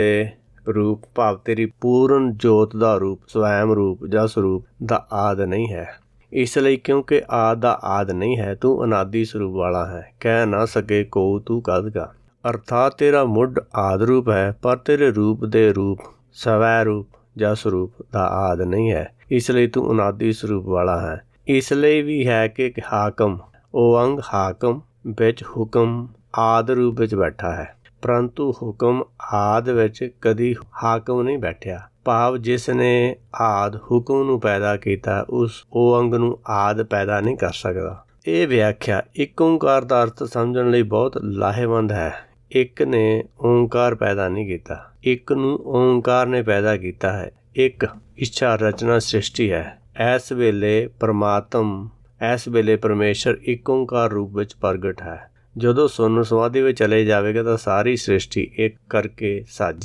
ਦੇ ਰੂਪ ਭਾਵ ਤੇਰੀ ਪੂਰਨ ਜੋਤ ਦਾ ਰੂਪ, ਸਵੈਮ ਰੂਪ ਜਾਂ ਸਰੂਪ ਦਾ ਆਦ ਨਹੀਂ ਹੈ। ਇਸ ਲਈ ਕਿਉਂਕਿ ਆਦ ਦਾ ਆਦ ਨਹੀਂ ਹੈ, ਤੂੰ ਅਨਾਦੀ ਸਰੂਪ ਵਾਲਾ ਹੈ। ਕਹਿ ਨਾ ਸਕੇ ਕੋ ਤੂੰ ਕਦਗਾ ਅਰਥਾਤ ਤੇਰਾ ਮੁੱਢ ਆਦ ਰੂਪ ਹੈ, ਪਰ ਤੇਰੇ ਰੂਪ ਦੇ ਰੂਪ ਸਵੈ ਰੂਪ ਜਾਂ ਸਰੂਪ ਦਾ ਆਦ ਨਹੀਂ ਹੈ। ਇਸ ਲਈ ਤੂੰ ਅਨਾਦੀ ਸਰੂਪ ਵਾਲਾ ਹੈ। ਇਸ ਲਈ ਵੀ ਹੈ ਕਿ ਹਾਕਮ ਓੰਗ ਹਾਕਮ ਵਿੱਚ ਹੁਕਮ ਆਦ ਰੂਪ ਵਿੱਚ ਬੈਠਾ ਹੈ। ਪਰੰਤੂ ਹੁਕਮ ਆਦ ਵਿੱਚ ਕਦੀ ਹਾਕਮ ਨਹੀਂ ਬੈਠਿਆ। ਭਾਵ ਜਿਸ ਨੇ ਆਦ ਹੁਕਮ ਨੂੰ ਪੈਦਾ ਕੀਤਾ, ਉਸ ਉਹ ਅੰਗ ਨੂੰ ਆਦ ਪੈਦਾ ਨਹੀਂ ਕਰ ਸਕਦਾ। ਇਹ ਵਿਆਖਿਆ ਇੱਕ ਓੰਕਾਰ ਦਾ ਅਰਥ ਸਮਝਣ ਲਈ ਬਹੁਤ ਲਾਹੇਵੰਦ ਹੈ। ਇੱਕ ਨੇ ਓੰਕਾਰ ਪੈਦਾ ਨਹੀਂ ਕੀਤਾ, ਇੱਕ ਨੂੰ ਓੰਕਾਰ ਨੇ ਪੈਦਾ ਕੀਤਾ ਹੈ। ਇੱਕ ਇੱਛਾ ਰਚਨਾ ਸ੍ਰਿਸ਼ਟੀ ਹੈ। ਇਸ ਵੇਲੇ ਪ੍ਰਮਾਤਮ, ਇਸ ਵੇਲੇ ਪਰਮੇਸ਼ਰ ਇੱਕ ਓੰਕਾਰ ਰੂਪ ਵਿੱਚ ਪ੍ਰਗਟ ਹੈ। ਜਦੋਂ ਸੁਨ ਸਮਾਧੀ ਵਿੱਚ ਚਲੇ ਜਾਵੇਗਾ ਤਾਂ ਸਾਰੀ ਸ੍ਰਿਸ਼ਟੀ ਇੱਕ ਕਰਕੇ ਸਾਜ